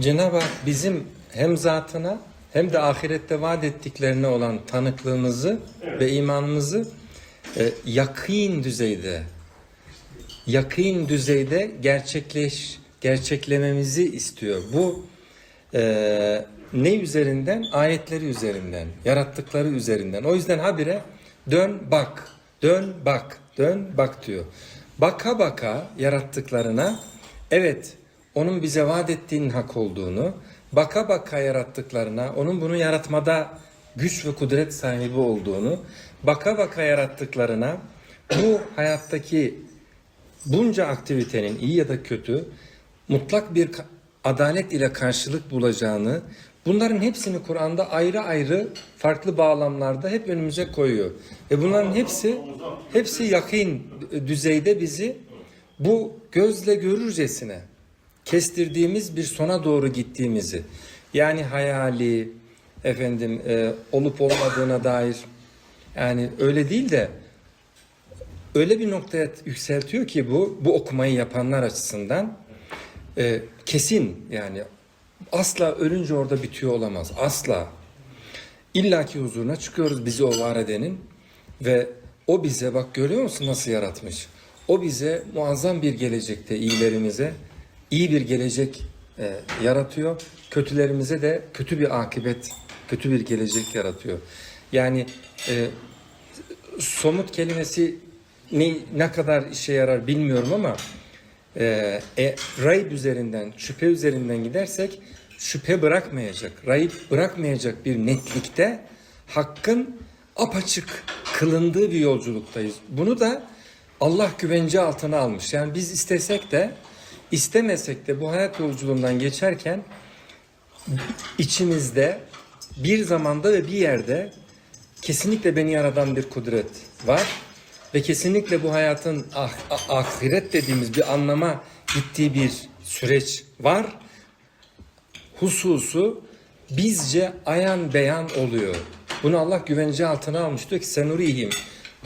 Cenab-ı Hak bizim hem zatına hem de ahirette vaat ettiklerine olan tanıklığımızı ve imanımızı e, yakîn düzeyde yakîn düzeyde gerçekleş gerçeklememizi istiyor. Bu e, ne üzerinden? Ayetleri üzerinden, yarattıkları üzerinden. O yüzden habire dön bak, dön bak, dön bak diyor. Baka baka yarattıklarına evet onun bize vaat ettiğinin hak olduğunu, baka baka yarattıklarına onun bunu yaratmada güç ve kudret sahibi olduğunu, baka baka yarattıklarına bu hayattaki bunca aktivitenin iyi ya da kötü mutlak bir adalet ile karşılık bulacağını, bunların hepsini Kur'an'da ayrı ayrı farklı bağlamlarda hep önümüze koyuyor. Ve bunların hepsi hepsi yakın düzeyde bizi bu gözle görürcesine kestirdiğimiz bir sona doğru gittiğimizi yani hayali efendim e, olup olmadığına dair yani öyle değil de öyle bir noktaya yükseltiyor ki bu bu okumayı yapanlar açısından e, kesin yani asla ölünce orada bitiyor olamaz asla. İlla ki huzuruna çıkıyoruz bizi o var edenin ve o bize bak görüyor musun nasıl yaratmış? O bize muazzam bir gelecekte iyilerimize iyi bir gelecek e, yaratıyor. Kötülerimize de kötü bir akıbet, kötü bir gelecek yaratıyor. Yani e, somut kelimesi ne, ne kadar işe yarar bilmiyorum ama e, e, rayb üzerinden, şüphe üzerinden gidersek şüphe bırakmayacak, rayb bırakmayacak bir netlikte hakkın apaçık kılındığı bir yolculuktayız. Bunu da Allah güvence altına almış. Yani biz istesek de istemesek de bu hayat yolculuğundan geçerken içimizde bir zamanda ve bir yerde kesinlikle beni yaradan bir kudret var ve kesinlikle bu hayatın ah, ah- ahiret dediğimiz bir anlama gittiği bir süreç var. Hususu bizce ayan beyan oluyor. Bunu Allah güvence altına almış. Diyor ki senurihim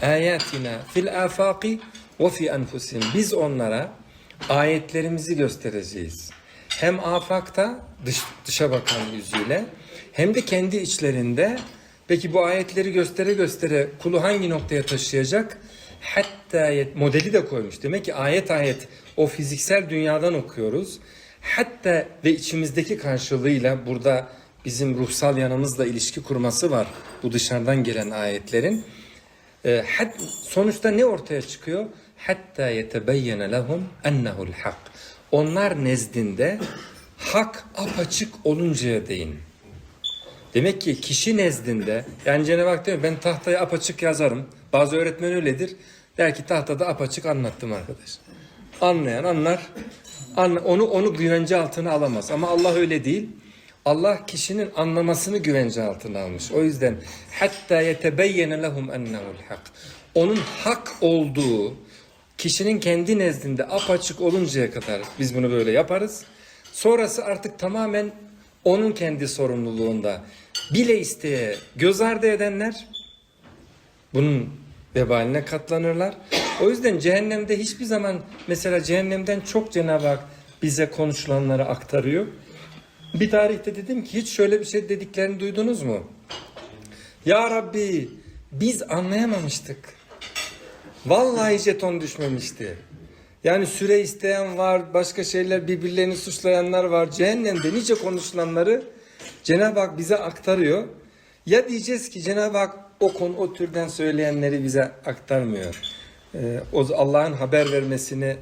ayatina fil afaki ve fi enfusihim. Biz onlara ayetlerimizi göstereceğiz. Hem afakta dış, dışa bakan yüzüyle hem de kendi içlerinde peki bu ayetleri göstere göstere kulu hangi noktaya taşıyacak? Hatta modeli de koymuş. Demek ki ayet ayet o fiziksel dünyadan okuyoruz. Hatta ve içimizdeki karşılığıyla burada bizim ruhsal yanımızla ilişki kurması var bu dışarıdan gelen ayetlerin. E, hat, sonuçta ne ortaya çıkıyor? Hatta yetebeyyene lehum ennehu'l hak. Onlar nezdinde hak apaçık oluncaya değin. Demek ki kişi nezdinde yani Cenab-ı Hak diyor ben tahtaya apaçık yazarım. Bazı öğretmen öyledir. Der ki tahtada apaçık anlattım arkadaş. Anlayan anlar. Anla- onu onu güvence altına alamaz. Ama Allah öyle değil. Allah kişinin anlamasını güvence altına almış. O yüzden hatta yetebeyyene lehum ennehu'l hak. Onun hak olduğu kişinin kendi nezdinde apaçık oluncaya kadar biz bunu böyle yaparız. Sonrası artık tamamen onun kendi sorumluluğunda. Bile isteye göz ardı edenler bunun vebaline katlanırlar. O yüzden cehennemde hiçbir zaman mesela cehennemden çok Cenab-ı Hak bize konuşulanları aktarıyor. Bir tarihte dedim ki hiç şöyle bir şey dediklerini duydunuz mu? Ya Rabbi biz anlayamamıştık. Vallahi jeton düşmemişti. Yani süre isteyen var, başka şeyler birbirlerini suçlayanlar var. Cehennemde nice konuşulanları Cenab-ı Hak bize aktarıyor. Ya diyeceğiz ki Cenab-ı Hak o konu o türden söyleyenleri bize aktarmıyor. Ee, Allah'ın haber vermesini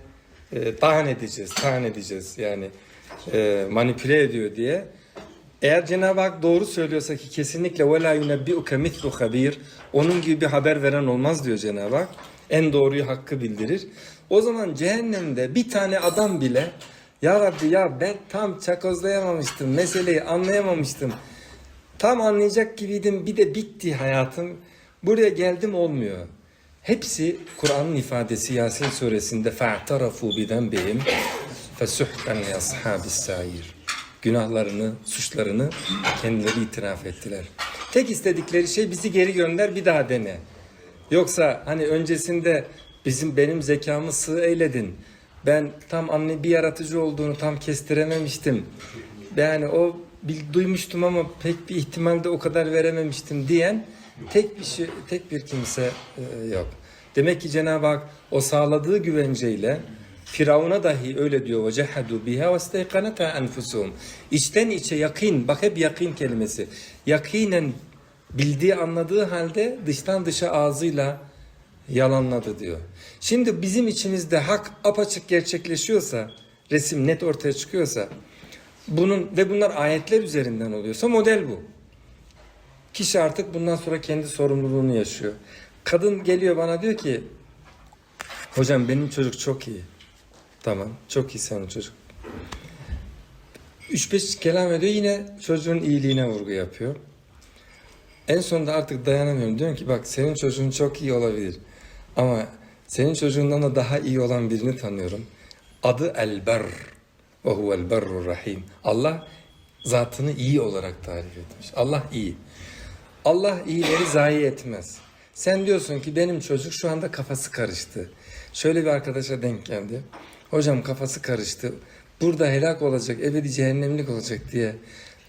e, tahan edeceğiz, tahan edeceğiz. Yani e, manipüle ediyor diye. Eğer Cenab-ı Hak doğru söylüyorsa ki kesinlikle la yunebbi'uke mislu habir onun gibi bir haber veren olmaz diyor Cenab-ı Hak. En doğruyu hakkı bildirir. O zaman cehennemde bir tane adam bile ya Rabbi ya ben tam çakozlayamamıştım, meseleyi anlayamamıştım. Tam anlayacak gibiydim bir de bitti hayatım. Buraya geldim olmuyor. Hepsi Kur'an'ın ifadesi Yasin suresinde فَاَعْتَرَفُوا بِذَنْبِهِمْ فَسُحْقًا لِيَصْحَابِ السَّعِيرِ Günahlarını, suçlarını kendileri itiraf ettiler. Tek istedikleri şey bizi geri gönder bir daha dene. Yoksa hani öncesinde bizim benim zekamı sığ eyledin. Ben tam anne bir yaratıcı olduğunu tam kestirememiştim. yani o bil- duymuştum ama pek bir ihtimalde o kadar verememiştim diyen tek bir şey, tek bir kimse e, yok. Demek ki Cenab-ı Hak o sağladığı güvenceyle Firavun'a dahi öyle diyor. وَجَحَدُوا بِهَا وَاسْتَيْقَنَتَا أَنْفُسُهُم İçten içe yakın, bak hep yakın kelimesi. Yakinen bildiği, anladığı halde dıştan dışa ağzıyla yalanladı diyor. Şimdi bizim içimizde hak apaçık gerçekleşiyorsa, resim net ortaya çıkıyorsa, bunun ve bunlar ayetler üzerinden oluyorsa model bu. Kişi artık bundan sonra kendi sorumluluğunu yaşıyor. Kadın geliyor bana diyor ki, hocam benim çocuk çok iyi. Tamam, çok iyi senin çocuk. 3-5 kelam ediyor yine çocuğun iyiliğine vurgu yapıyor. En sonunda artık dayanamıyorum. Diyorum ki bak senin çocuğun çok iyi olabilir. Ama senin çocuğundan da daha iyi olan birini tanıyorum. Adı Elber. Ve huvel berrur rahim. Allah zatını iyi olarak tarif etmiş. Allah iyi. Allah iyileri zayi etmez. Sen diyorsun ki benim çocuk şu anda kafası karıştı. Şöyle bir arkadaşa denk geldi. Hocam kafası karıştı. Burada helak olacak, ebedi cehennemlik olacak diye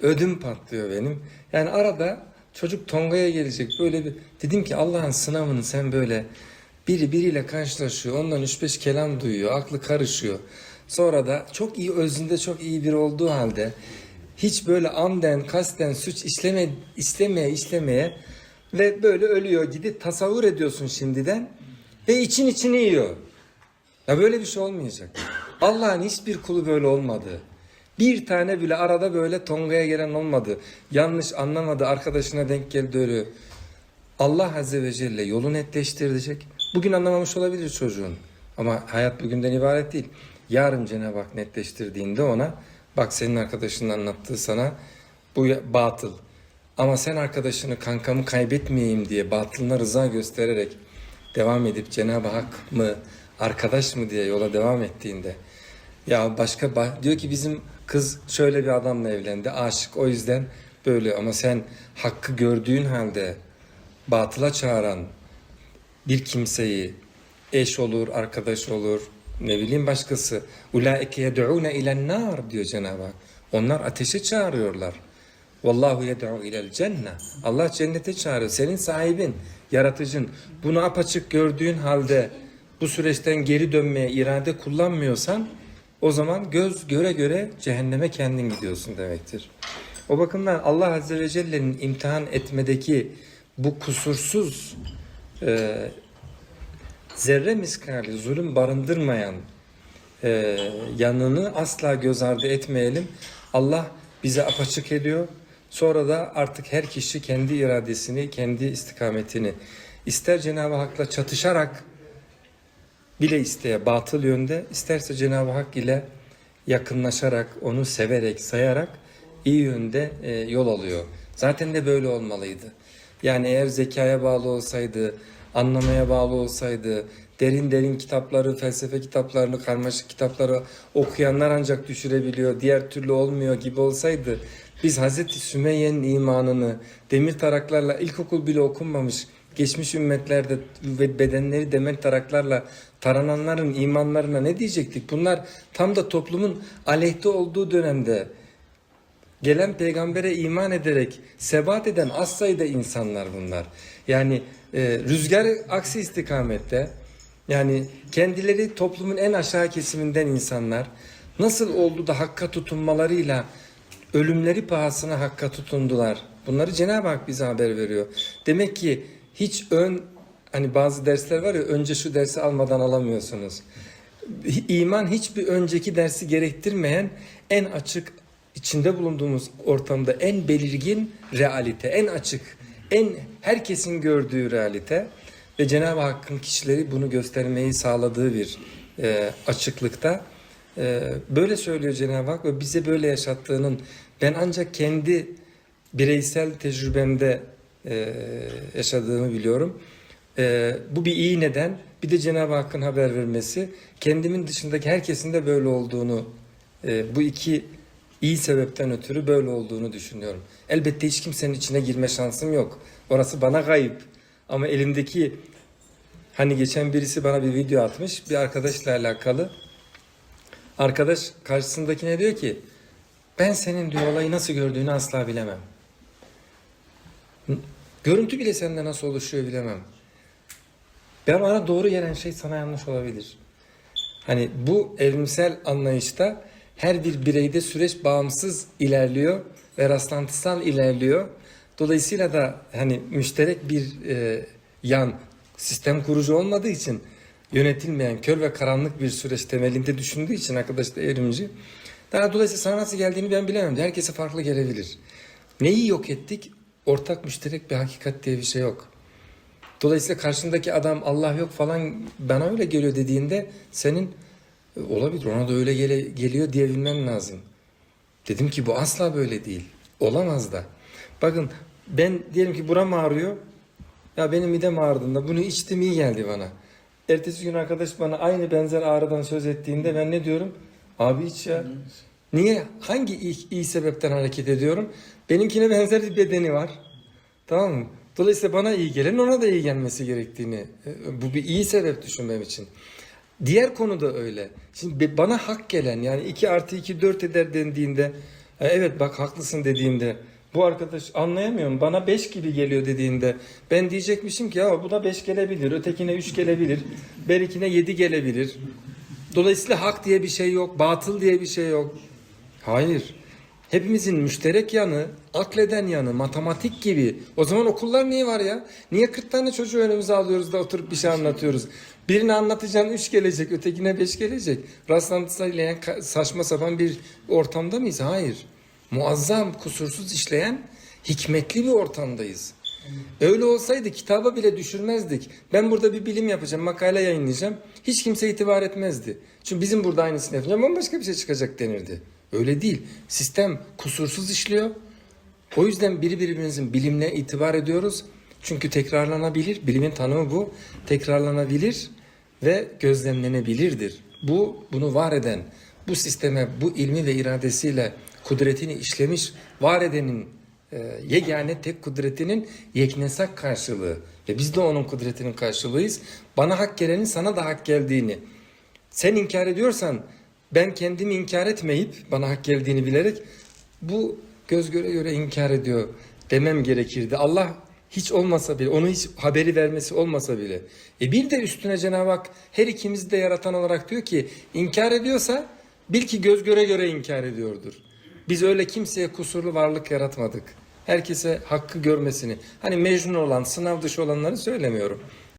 ödüm patlıyor benim. Yani arada çocuk Tonga'ya gelecek böyle bir... Dedim ki Allah'ın sınavını sen böyle biri biriyle karşılaşıyor. Ondan 3-5 kelam duyuyor. Aklı karışıyor. Sonra da çok iyi özünde çok iyi biri olduğu halde hiç böyle amden, kasten suç işleme, istemeye işlemeye ve böyle ölüyor gidip tasavvur ediyorsun şimdiden ve için içini yiyor. Ya böyle bir şey olmayacak. Allah'ın hiçbir kulu böyle olmadı. Bir tane bile arada böyle Tonga'ya gelen olmadı. Yanlış anlamadı, arkadaşına denk geldi ölü. Allah Azze ve Celle yolu netleştirecek. Bugün anlamamış olabilir çocuğun. Ama hayat bugünden ibaret değil. Yarın Cenab-ı Hak netleştirdiğinde ona bak senin arkadaşının anlattığı sana bu batıl. Ama sen arkadaşını kankamı kaybetmeyeyim diye batılına rıza göstererek devam edip Cenab-ı Hak mı arkadaş mı diye yola devam ettiğinde ya başka ba- diyor ki bizim kız şöyle bir adamla evlendi aşık o yüzden böyle ama sen hakkı gördüğün halde batıla çağıran bir kimseyi eş olur, arkadaş olur, ne bileyim başkası. Ulaike yed'ûne ilen nar diyor Cenab-ı Hak. Onlar ateşe çağırıyorlar. Vallahu yed'u ilel cennet. Allah cennete çağırıyor. Senin sahibin, yaratıcın. Bunu apaçık gördüğün halde bu süreçten geri dönmeye irade kullanmıyorsan o zaman göz göre göre cehenneme kendin gidiyorsun demektir. O bakımdan Allah Azze ve Celle'nin imtihan etmedeki bu kusursuz e, zerre miskali zulüm barındırmayan e, yanını asla göz ardı etmeyelim. Allah bize apaçık ediyor. Sonra da artık her kişi kendi iradesini, kendi istikametini ister Cenab-ı Hak'la çatışarak bile isteye batıl yönde, isterse Cenab-ı Hak ile yakınlaşarak, onu severek, sayarak iyi yönde e, yol alıyor. Zaten de böyle olmalıydı. Yani eğer zekaya bağlı olsaydı, anlamaya bağlı olsaydı, derin derin kitapları, felsefe kitaplarını, karmaşık kitapları okuyanlar ancak düşürebiliyor, diğer türlü olmuyor gibi olsaydı, biz Hazreti Sümeyye'nin imanını demir taraklarla ilkokul bile okunmamış, geçmiş ümmetlerde ve bedenleri demir taraklarla tarananların imanlarına ne diyecektik? Bunlar tam da toplumun aleyhte olduğu dönemde gelen peygambere iman ederek sebat eden az sayıda insanlar bunlar. Yani e, rüzgar aksi istikamette yani kendileri toplumun en aşağı kesiminden insanlar nasıl oldu da hakka tutunmalarıyla ölümleri pahasına hakka tutundular. Bunları Cenab-ı Hak bize haber veriyor. Demek ki hiç ön hani bazı dersler var ya önce şu dersi almadan alamıyorsunuz. İman hiçbir önceki dersi gerektirmeyen en açık içinde bulunduğumuz ortamda en belirgin realite, en açık, en herkesin gördüğü realite ve Cenab-ı Hakk'ın kişileri bunu göstermeyi sağladığı bir e, açıklıkta. E, böyle söylüyor Cenab-ı Hak ve bize böyle yaşattığının ben ancak kendi bireysel tecrübemde e, yaşadığımı biliyorum. E, bu bir iyi neden. Bir de Cenab-ı Hakk'ın haber vermesi. Kendimin dışındaki herkesin de böyle olduğunu, e, bu iki iyi sebepten ötürü böyle olduğunu düşünüyorum. Elbette hiç kimsenin içine girme şansım yok. Orası bana gayip. Ama elimdeki hani geçen birisi bana bir video atmış bir arkadaşla alakalı. Arkadaş karşısındakine diyor ki Ben senin diyor olayı nasıl gördüğünü asla bilemem. Görüntü bile sende nasıl oluşuyor bilemem. Ben bana doğru gelen şey sana yanlış olabilir. Hani bu evrimsel anlayışta her bir bireyde süreç bağımsız ilerliyor ve rastlantısal ilerliyor. Dolayısıyla da hani müşterek bir e, yan sistem kurucu olmadığı için yönetilmeyen kör ve karanlık bir süreç temelinde düşündüğü için arkadaş da evrimci. Daha dolayısıyla sana nasıl geldiğini ben bilemem. Herkese farklı gelebilir. Neyi yok ettik? Ortak müşterek bir hakikat diye bir şey yok. Dolayısıyla karşındaki adam Allah yok falan bana öyle geliyor dediğinde senin "E, olabilir ona da öyle gele- geliyor diyebilmen lazım. Dedim ki bu asla böyle değil. Olamaz da. Bakın ben diyelim ki buram ağrıyor. Ya benim midem ağrıdığında bunu içtim iyi geldi bana. Ertesi gün arkadaş bana aynı benzer ağrıdan söz ettiğinde ben ne diyorum? Abi iç ya. Niye? Hangi iyi, iyi sebepten hareket ediyorum? Benimkine benzer bir bedeni var. Tamam mı? Dolayısıyla bana iyi gelen ona da iyi gelmesi gerektiğini. e, Bu bir iyi sebep düşünmem için. Diğer konu da öyle. Şimdi bana hak gelen yani 2 artı 2 4 eder dendiğinde "E, evet bak haklısın dediğinde bu arkadaş anlayamıyorum bana 5 gibi geliyor dediğinde ben diyecekmişim ki ya bu da 5 gelebilir ötekine 3 gelebilir berikine 7 gelebilir. Dolayısıyla hak diye bir şey yok batıl diye bir şey yok. Hayır. Hepimizin müşterek yanı, akleden yanı, matematik gibi. O zaman okullar niye var ya? Niye 40 tane çocuğu önümüze alıyoruz da oturup bir şey anlatıyoruz? Birine anlatacaksın 3 gelecek, ötekine 5 gelecek. Rastlantısıyla yani ka- saçma sapan bir ortamda mıyız? Hayır. Muazzam, kusursuz işleyen hikmetli bir ortamdayız. Öyle olsaydı kitaba bile düşürmezdik. Ben burada bir bilim yapacağım, makale yayınlayacağım. Hiç kimse itibar etmezdi. Çünkü bizim burada aynısını yapacağım, bambaşka bir şey çıkacak denirdi. Öyle değil. Sistem kusursuz işliyor. O yüzden biri birbirimizin bilimine itibar ediyoruz. Çünkü tekrarlanabilir. Bilimin tanımı bu. Tekrarlanabilir ve gözlemlenebilirdir. Bu bunu var eden, bu sisteme, bu ilmi ve iradesiyle kudretini işlemiş, var edenin e, yegane tek kudretinin yeknesak karşılığı. Ve biz de onun kudretinin karşılığıyız. Bana hak gelenin sana da hak geldiğini. Sen inkar ediyorsan ben kendimi inkar etmeyip bana hak geldiğini bilerek bu göz göre göre inkar ediyor demem gerekirdi. Allah hiç olmasa bile, onu hiç haberi vermesi olmasa bile. E bir de üstüne Cenab-ı Hak her ikimizi de yaratan olarak diyor ki inkar ediyorsa bil ki göz göre göre inkar ediyordur. Biz öyle kimseye kusurlu varlık yaratmadık. Herkese hakkı görmesini. Hani mecnun olan, sınav dışı olanları söylemiyorum.